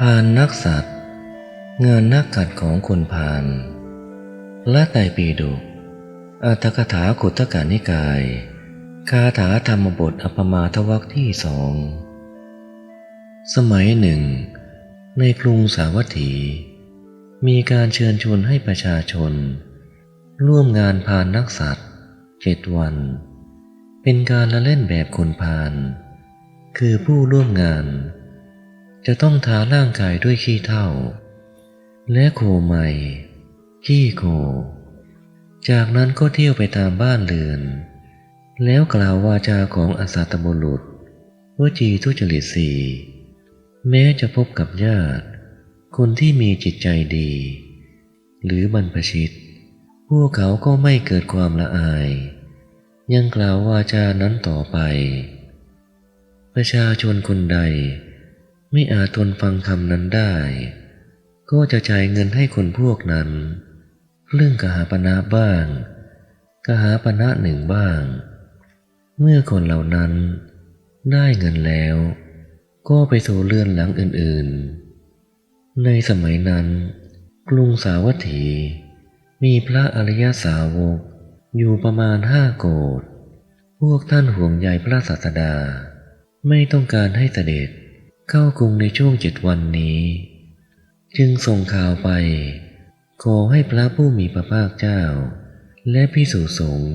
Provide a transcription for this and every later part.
พานนักสัตว์ งานนักขัดของคนพานและไตปีดุอัตถกถาขุตกานิกาย คาถาธรรมบทอปมาทวักที่สอง สมัยหนึ่ง ในกรุงสาวัตถี มีการเชิญชวนให้ประชาชน ร่วมงานพานนักสัตว์เจ็ดวัน เป็นการละเล่นแบบคนพาน คือผู้ร่วมงาน จะต้องทาร่างกายด้วยขี้เถ้าและโคใหม่ ขี้โค จากนั้นก็เที่ยวไปตามบ้านเรือน แล้วกล่าววาจาของอสัตบุรุษวจีทุจริตสีแม้จะพบกับญาติ คนที่มีจิตใจดี หรือบรรพชิต พวกเขาก็ไม่เกิดความละอาย ยังกล่าววาจานั้นต่อไป ประชาชนคนใด ไม่อาจทนฟังคำนั้นได้ ก็จะจ่ายเงินให้คนพวกนั้น เรื่องกหาปณะบ้าง กหาปณะหนึ่งบ้าง เมื่อคนเหล่านั้นได้เงินแล้ว ก็ไปสู่เรือนหลังอื่นๆ ในสมัยนั้น กรุงสาวัตถี มีพระอริยสาวกอยู่ประมาณห้าโกดพวกท่านห่วงใยพระศาสดา ไม่ต้องการให้เสด็จ เข้ากรุงในช่วงเจ็ดวันนี้ จึงส่งข่าวไป ขอให้พระผู้มีพระภาคเจ้า และพิสุสงฆ์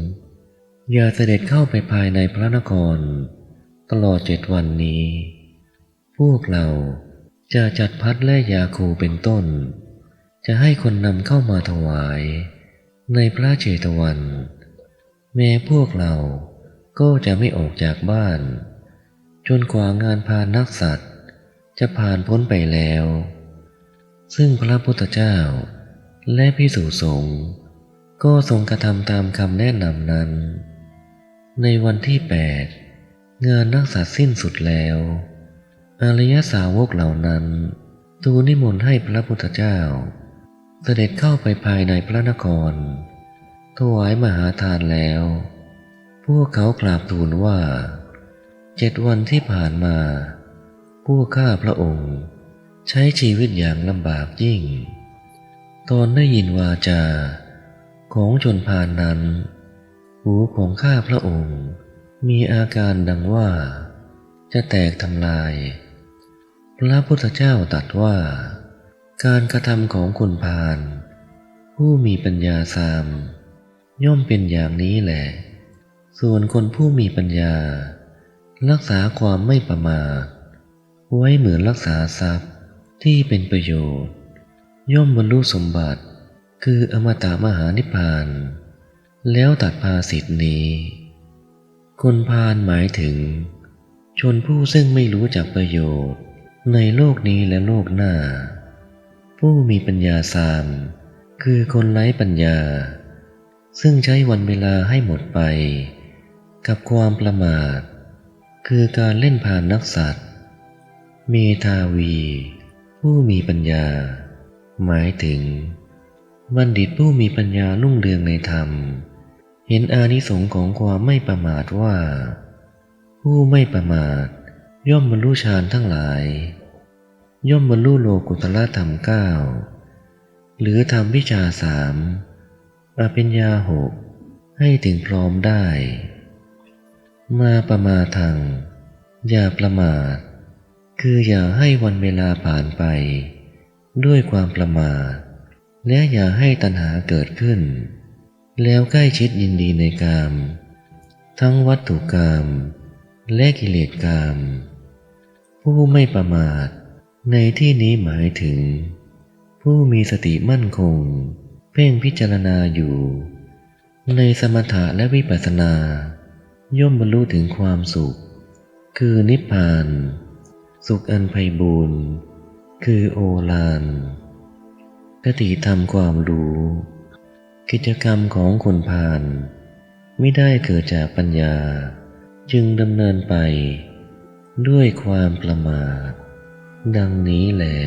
อย่าเสด็จเข้าไปภายในพระนคร ตลอดเจ็ดวันนี้ พวกเราจะจัดพัดและยาคูเป็นต้น จะให้คนนำเข้ามาถวาย ในพระเจตวัน แม้พวกเราก็จะไม่ออกจากบ้าน จนกว่างานพานักสัตว์ จะผ่านพ้นไปแล้ว ซึ่งพระพุทธเจ้า และพิสุสงฆ์ก็ทรงกระทำตามคำแนะนำนั้น ในวันที่แปดงานนักสัตว์สิ้นสุดแล้วอริยสาวกเหล่านั้นทูลนิมนต์ให้พระพุทธเจ้า เสด็จเข้าไปภายในพระนคร ถวายมหาทานแล้ว พวกเขากราบทูลว่า เจ็ดวันที่ผ่านมา ผู้ข้าพระองค์ ใช้ชีวิตอย่างลำบากยิ่ง ตอนได้ยินวาจา ของชนพานนั้น หูของข้าพระองค์ มีอาการดังว่า จะแตกทำลาย พระพุทธเจ้าตรัสว่า การกระทำของคนพาลผู้มีปัญญาสาม ย่อมเป็นอย่างนี้แหละ ส่วนคนผู้มีปัญญา รักษาความไม่ประมาท ไว้เหมือนรักษาทรัพย์ที่เป็นประโยชน์ ย่อมบรรลุสมบัติ คืออมตะมหานิพพาน แล้วตัดภาสิทธินี้ คนพาลหมายถึง ชนผู้ซึ่งไม่รู้จักประโยชน์ ในโลกนี้และโลกหน้า ผู้มีปัญญาสามคือคนไร้ปัญญา ซึ่งใช้วันเวลาให้หมดไป กับความประมาท คือการเล่นพานนักสัตว์ เมทาวี ผู้มีปัญญา หมายถึง บัณฑิตผู้มีปัญญาลุ่งเรืองในธรรม เห็นอานิสงส์ของความไม่ประมาทว่า ผู้ไม่ประมาท ย่อมบรรลุฌานทั้งหลาย ย่อมบรรลุโลกุตละธรรมเก้าหรือทำวิชาสามอภิญญาหกให้ถึงพร้อมได้ มาประมาทัง อย่าประมาท คืออย่าให้วันเวลาผ่านไป ด้วยความประมาทและอย่าให้ตัณหาเกิดขึ้น แล้วใกล้ชิดยินดีในกาม ทั้งวัตถุกรรมและกิเลสกรรมผู้ไม่ประมาท ในที่นี้หมายถึง ผู้มีสติมั่นคง เพ่งพิจารณาอยู่ ในสมถะและวิปัสสนา ย่อมบรรลุถึงความสุข คือนิพพาน สุขอันไพบูรณ์คือโอฬารคติธรรมความรู้ กิจกรรมของคนพาลไม่ได้เกิดจากปัญญา จึงดำเนินไป ด้วยความประมาท ดังนี้แหละ